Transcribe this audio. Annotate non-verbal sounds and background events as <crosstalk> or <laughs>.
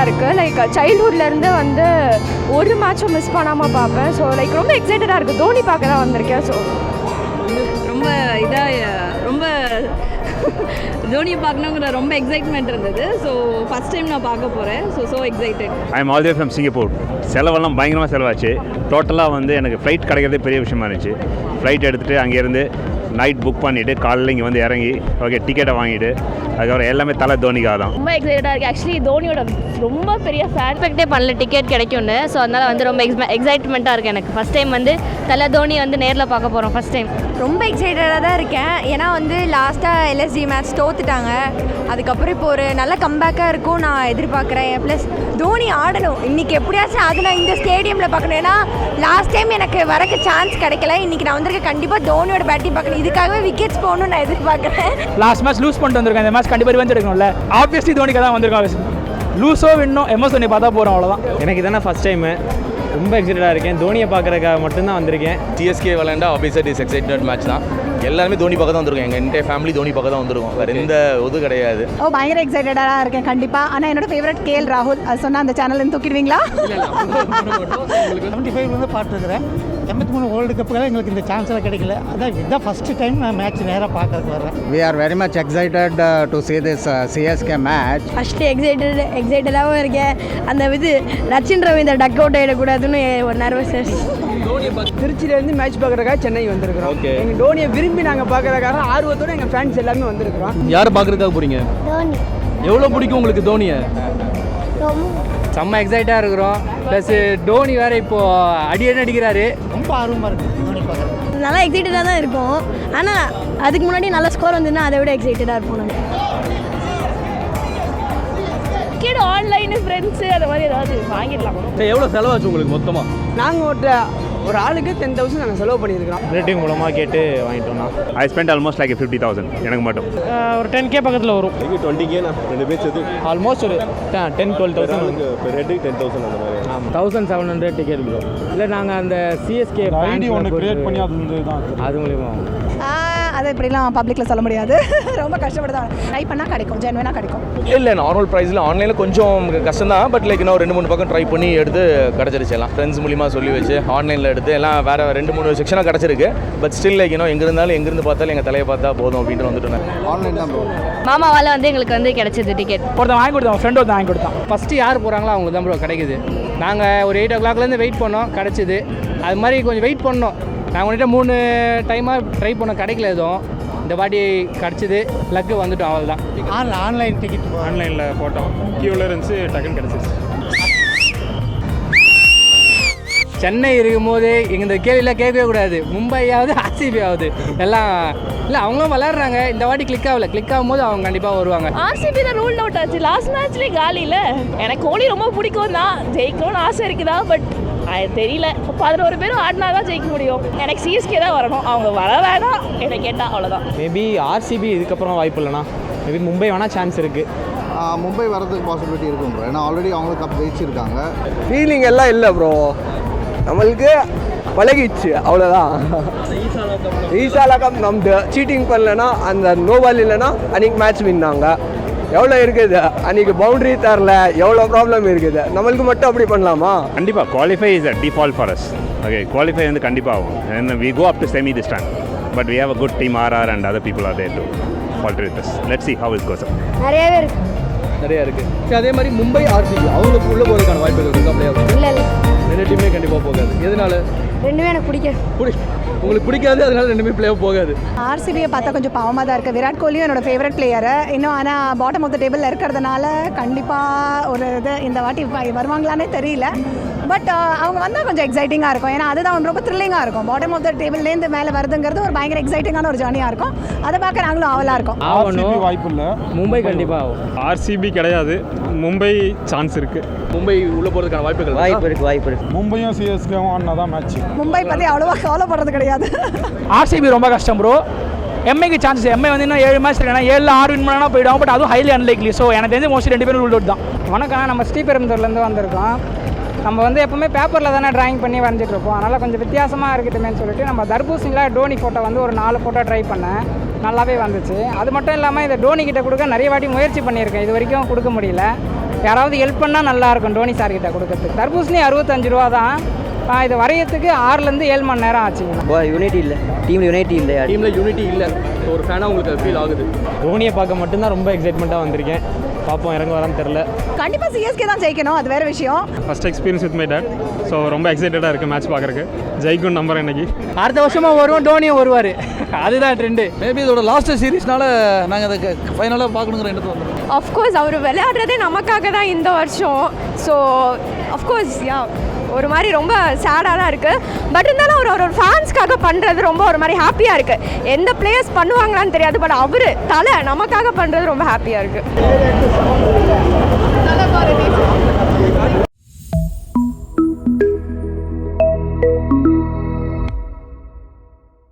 எக்ஸைட்டடாக இருக்குது லைக் சைல்ட்ஹுட்லேருந்து வந்து ஒரு மேட்சும் மிஸ் பண்ணாமல் பார்ப்பேன். ஸோ லைக் ரொம்ப எக்ஸைட்டடாக இருக்குது தோனி பார்க்க தான் வந்திருக்கேன். ஸோ ரொம்ப இதாக ரொம்ப தோனியை பார்க்கணுங்கிற ரொம்ப எக்ஸைட்மெண்ட் இருந்தது. ஸோ ஃபஸ்ட் டைம் நான் பார்க்க போகிறேன் so so excited I am all way from Singapore செலவெல்லாம் பயங்கரமாக செலவாச்சு. டோட்டலாக வந்து எனக்கு ஃப்ளைட் கிடைக்கிறதே பெரிய விஷயமா இருந்துச்சு. ஃப்ளைட் எடுத்துகிட்டு அங்கேருந்து நைட் புக் பண்ணிவிட்டு காலையில் இங்கே வந்து இறங்கி ஓகே டிக்கெட்டை வாங்கிட்டு அதுக்கப்புறம் எல்லாமே தலை தோனிக்காக தான். ரொம்ப எக்ஸைட்டடாக இருக்குது ஆக்சுவலி தோனியோட ரொம்ப பெரிய ஃபேன் எக்ஸ்பெக்டே பண்ணல டிக்கெட் கிடைக்கும்னு. ஸோ அதனால் வந்து ரொம்ப எக்ஸ் எக்ஸைட்மெண்ட்டாக இருக்குது எனக்கு. ஃபஸ்ட் டைம் வந்து தலை தோனி வந்து நேரில் பார்க்க போகிறோம் ஃபஸ்ட் டைம் ரொம்ப எக்ஸைட்டடாக தான் இருக்கேன். ஏன்னா வந்து லாஸ்ட்டாக எல்எஸ்ஜி மேட்ச் தோத்துட்டாங்க. அதுக்கப்புறம் இப்போ ஒரு நல்ல கம்பேக்காக இருக்கும் நான் எதிர்பார்க்குறேன். ப்ளஸ் தோனி ஆடணும். இன்றைக்கி எப்படியாச்சும் அது நான் இந்த ஸ்டேடியமில் பார்க்கணும். ஏன்னா லாஸ்ட் டைம் எனக்கு வரக்கு சான்ஸ் கிடைக்கல. இன்றைக்கி நான் வந்திருக்க கண்டிப்பாக தோனியோட பேட்டிங் பார்க்கணும். இதுக்காகவே விக்கெட்ஸ் போகணும்னு நான் எதிர்பார்க்குறேன். லாஸ்ட் மேட்ச் லூஸ் பண்ணிட்டு வந்திருக்கேன். இந்த மேட்ச் கண்டிப்பாக ரிவெஞ்ச் எடுக்கணும்ல. ஆப்வியஸ்லி தோனிக்கு தான் வந்திருக்கோம் லூஸோ வின்னோ எம்எஸ் தோனி பார்த்தா போகிறோம் அவ்வளோதான் எனக்கு இதானே ஃபஸ்ட் டைமு ரொம்ப எக்ஸைட்டடாக இருக்கேன். தோனியை பார்க்குறதுக்காக மட்டும்தான் வந்திருக்கேன். சிஎஸ்கே விளையாண்டா ஆப்வியஸாக இஸ் எக்ஸைட்டட் மேட்ச் தான். எல்லாருமே தோனி பக்கம் தான் வந்திருக்கோம். எங்கள் என்டைய ஃபேமிலி தோனி பக்கம் தான் வந்திருக்கோம். வேறு எந்த இது கிடையாது. ஓ பயங்கர எக்ஸைட்டடாக இருக்கேன். கண்டிப்பாக ஆனால் என்னோட ஃபேவரட் கேஎல் ராகுல். அது சொன்னால் அந்த சேனல்லேருந்து தூக்கிடுவீங்களா? செவன்ட்டி ஃபைவ்லேருந்து பார்த்துருக்குறேன் எண்பத்தி மூணு வேர்ல்டு கப்புக்காக எங்களுக்கு இந்த சான்ஸ் எல்லாம் கிடைக்கல. அதான் இதுதான் ஃபஸ்ட்டு டைம் நான் மேட்ச் நேராக பார்க்கறதுக்கு வரேன் are very much excited uh, to see this uh, CSK match. First excited எக்ஸைட்டடாகவும் இருக்கேன். அந்த இது ரச்சின் ரவீந்திர டக் அவுட் ஆகிடக்கூடாதுன்னு ஒரு நர்வஸ் திருச்சியிலேருந்து மேட்ச் பார்க்குறக்காக சென்னை வந்திருக்கிறோம். ஓகே எங்கள் தோனியை விரும்பி நாங்கள் பார்க்குறக்காக ஆர்வத்தோடு எங்கள் ஃபேன்ஸ் எல்லாமே வந்திருக்கிறோம். யார் பார்க்குறதுக்காக போகிறீங்க எவ்வளோ பிடிக்கும் உங்களுக்கு தோனியை? செம்ம எக்ஸைட்டாக இருக்கிறோம். ப்ளஸ் தோனி வேறு இப்போது அடி அடி அடிக்கிறாரு. ரொம்ப ஆர்வமாக இருக்குது நல்லா எக்ஸைட்டடாக தான் இருக்கும். ஆனால் அதுக்கு முன்னாடி நல்ல ஸ்கோர் வந்துன்னா அதை விட எக்ஸைட்டடாக இருப்போம் நாங்கள் ஆன்லைனு ஃப்ரெண்ட்ஸு அந்த மாதிரி ஏதாவது வாங்கிடலாம். எவ்வளோ செலவாச்சு உங்களுக்கு மொத்தமாக நாங்கள் ஒரு ஒரு ஆளுக்கு டென் தௌசண்ட் நாங்கள் செலவு பண்ணியிருக்கிறோம். ரிலேட்டிவ் மூலமாக கேட்டு வாங்கிட்டோம்னா. I spend almost like fifty thousand எனக்கு மட்டும். ஒரு டென் கே பக்கத்தில் வரும். டுவெண்ட்டி கே ரெண்டு பேர் சேர்த்து. ஆல்மோஸ்ட் ஒரு டென் டுவெல் தௌசண்ட் ரெண்டு டென் தௌசண்ட் அந்த மாதிரி. ஆமாம் thousand seven hundred ticket bro இல்லை நாங்கள் அந்த சிஎஸ்கே ஐடி ஒன்று க்ரியேட் பண்ணி அது அது மூலியமாக அதை இப்படிலாம் பப்ளிக்கில் சொல்ல முடியாது. <laughs> ரொம்ப கஷ்டப்படுதான். ட்ரை பண்ணால் கிடைக்கும். ஜென்வனாக கிடைக்கும். இல்லை நார்மல் ப்ரைஸில் ஆன்லைனில் கொஞ்சம் கஷ்டம் தான் பட் லைக் இன்னும் ரெண்டு மூணு பக்கம் ட்ரை பண்ணி எடுத்து கிடச்சிருச்சு எல்லாம். ஃப்ரெண்ட்ஸ் மூலிமா சொல்லி வச்சு ஆன்லைனில் எடுத்து எல்லாம் வேறு ரெண்டு மூணு செக்ஷனாக கிடச்சிருக்கு. பட் ஸ்டில் லைக் இன்னும் எங்கே இருந்தாலும் எங்கேருந்து பார்த்தாலும் எங்கள் தலையை பார்த்தா போதும் அப்படின்ட்டு வந்துட்டு Online தான் bro. மாமாவால் வந்து எங்களுக்கு வந்து கிடைச்சது டிக்கெட் ஒருத்தன் வாங்கி கொடுத்தான் ஃப்ரெண்ட் ஒருத்தன் வாங்கி கொடுத்தான். ஃபஸ்ட்டு யார் போகிறாங்களோ அவங்களுக்கு தான் ப்ரோ கிடைக்குது. நாங்கள் ஒரு எயிட் ஓ கிளாக்லேருந்து வெயிட் பண்ணோம் கிடச்சிது. அது மாதிரி கொஞ்சம் வெயிட் பண்ணோம். நாங்கள் உங்கள்கிட்ட மூணு டைமாக ட்ரை பண்ணோம் கிடைக்கல எதுவும். இந்த வாட்டி கிடச்சிது. லக்கு வந்துட்டோம் அவ்வளோதான் ஆன் ஆன்லைன் டிக்கெட் ஆன்லைனில் போட்டோம். கியூவில் இருந்துச்சு டக்குன்னு கிடச்சிருச்சு. சென்னை இருக்கும்போது இந்த கேள்வியில் கேட்கவே கூடாது. மும்பையாவது ஆர்சிபி ஆகுது எல்லாம் இல்லை அவங்களும் விளாட்றாங்க இந்த வாட்டி கிளிக் ஆகல. கிளிக் ஆகும்போது அவங்க கண்டிப்பாக வருவாங்க. ஆர்சிபி தான் ரூல் அவுட் ஆச்சு. லாஸ்ட் மேட்ச்லேயே காலியில். எனக்கு கோலி ரொம்ப பிடிக்கும் தான் ஜெயிக்கணும்னு ஆசை இருக்குதா? பட் அது தெரியல. பதினோரு பேரும் ஆடினா தான் ஜெயிக்க முடியும். எனக்கு சிஎஸ்கே தான் வரணும். அவங்க வர வேணாம். என்னை கேட்டால் அவ்வளோதான் மேபி ஆர்சிபி இதுக்கப்புறம் வாய்ப்பு இல்லைண்ணா. மேபி மும்பை வேணால் சான்ஸ் இருக்குது மும்பை வரதுக்கு பாசிபிலிட்டி இருக்கும் bro. ஏன்னா ஆல்ரெடி அவங்களுக்கு கப் ஜெயிச்சிருக்காங்க. ஃபீலிங் எல்லாம் இல்லை ப்ரோ நம்மளுக்கு பழகிடுச்சு அவ்வளோதான் ஈசாலா கப் நம்து. சீட்டிங் பண்ணலன்னா அந்த நோபால் இல்லைன்னா அன்றைக்கி மேட்ச் வின்னாங்க எவ்வளோ இருக்குது? அன்றைக்கி பவுண்டரி தரல. எவ்வளோ ப்ராப்ளம் இருக்குது? நம்மளுக்கு மட்டும் அப்படி பண்ணலாமா? கண்டிப்பாக qualify is a default for us okay qualify வந்து கண்டிப்பாக ஆகும். And we go up to semi this time. But we have a good team RR and other people are there to falter with us. Let's see how it goes up. நிறையவே இருக்கு. நிறையா இருக்குது சரி அதே மாதிரி மும்பை ஆர்சிபி அவங்களுக்கு உள்ளே போகிறதுக்கான வாய்ப்புகள் இருக்கா இல்லை இல்லை. ரெண்டு டீமே கண்டிப்பாக போகாது. எதனால? ரெண்டுமே எனக்கு பிடிக்காது பிடி உங்களுக்கு பிடிக்காது அதனால ரெண்டுமே பிளே போகாது. ஆர்சிபியை பார்த்தா கொஞ்சம் பாவமாக தான் இருக்குது விராட் கோலியும் என்னோட ஃபேவரட் பிளேயரு இன்னும் ஆனால் பாட்டம் ஆஃப் த டேபிள் இருக்கிறதுனால கண்டிப்பாக ஒரு இது இந்த வாட்டி வ- வருவாங்களான்னே தெரியல. பட் அவங்க வந்தால் கொஞ்சம் எக்ஸைட்டிங்காக இருக்கும். ஏன்னா அதுதான் ரொம்ப த்ரில்லிங்காக இருக்கும். பாட்டம் ஆஃப் த டேபிள்லேருந்து மேலே வருதுங்கிறது ஒரு பயங்கர எக்ஸைட்டிங்கான ஒரு ஜேர்னியாக இருக்கும். அதை பார்க்க நாங்களும் ஆவலாக இருக்கோம். ஆகணும் வாய்ப்பு இல்லை. மும்பை கண்டிப்பாக ஆகும். ஆர்சிபி கிடையாது. மும்பை சான்ஸ் இருக்கு. மும்பை உள்ளே போகிறதுக்கான வாய்ப்புகள் வாய்ப்பு இருக்குது வாய்ப்பு இருக்குது மும்பையும் சிஎஸ்கேவும் ஆடினா தான் மேட்ச் மும்பை பற்றி அவ்வளோவா கவலைப்படுறது கிடையாது. ஆர்சிபி ரொம்ப கஷ்டம் ப்ரோ எம்ஐக்கு சான்சஸ் எம்ஐ வந்து இன்னும் ஏழு மேட்ச் இருக்குன்னா ஏழில் ஆறு வின் பண்ணா போயிடும். பட் அதுவும் ஹைலி அன்லைக்லி ஸோ எனக்கு தெரிஞ்சு மோஸ்ட்லி ரெண்டு பேரும் ரூல் அவுட் தான். வணக்கம். நம்ம ஸ்ரீபெரும்புதூர்லேருந்து வந்திருக்கோம். நம்ம வந்து எப்பவுமே பேப்பரில் தானே ட்ராயிங் பண்ணி வரைஞ்சிட்ருப்போம் அதனால் கொஞ்சம் வித்தியாசமாக இருக்கட்டுமேன்னு சொல்லிட்டு நம்ம தர்பூசணியில் டோனி ஃபோட்டோ வந்து ஒரு நாலு ஃபோட்டோ ட்ரை பண்ணேன். நல்லாவே வந்துச்சு. அது மட்டும் இல்லாமல் இதை டோனி கிட்ட கொடுக்க நிறைய வாட்டி முயற்சி பண்ணியிருக்கேன். இது வரைக்கும் கொடுக்க முடியல. யாராவது ஹெல்ப் பண்ணால் நல்லா இருக்கும் டோனி சார்கிட்ட கொடுக்கறதுக்கு. தர்பூசணி அறுபத்தஞ்சு ரூபா தான் இது வரையறதுக்கு ஆறுலேருந்து ஏழு மணி நேரம் ஆச்சுங்கண்ணா யூனிட்டி இல்லை. டீமில் யூனிட்டி இல்லை டீமில் யூனிட்டி இல்லை. ஒரு ஃபேனாக உங்களுக்கு ஃபீல் ஆகுது. தோனியை பார்க்க மட்டும்தான் ரொம்ப எக்ஸைட்மெண்ட்டாக வந்திருக்கேன். பார்ப்போம் இறங்க வரான்னு தெரில கண்டிப்பாக சிஎஸ்கே தான் ஜெயிக்கணும் அது வேற விஷயம். First experience with my date so ரொம்ப எக்ஸைட்டடாக இருக்குது மேட்ச் பார்க்குறக்கு ஜெயிக்கும் நம்பர் இன்னைக்கு அடுத்த வருஷமாக வருவோம் டோனியும் வருவார். அதுதான் ட்ரெண்டு மேபி இதோட லாஸ்ட் சீரிஸ்னால நாங்கள் அதை ஃபைனலாக பார்க்கணுங்கிற எண்ணத்தை வந்தோம் அஃப்கோர்ஸ் அவர் விளையாடுறதே நமக்காக தான் இந்த வருஷம். ஸோ அஃப்கோர்ஸ் யா ஒரு மாதிரி ரொம்ப சேடாக தான் இருக்குது பட் இருந்தாலும் அவர் ஒரு ஃபேன்ஸ்க்காக பண்ணுறது ரொம்ப ஒரு மாதிரி ஹாப்பியாக இருக்குது எந்த பிளேயர்ஸ் பண்ணுவாங்களான்னு தெரியாது பட் அவர் தலை நமக்காக பண்ணுறது ரொம்ப ஹாப்பியாக இருக்குது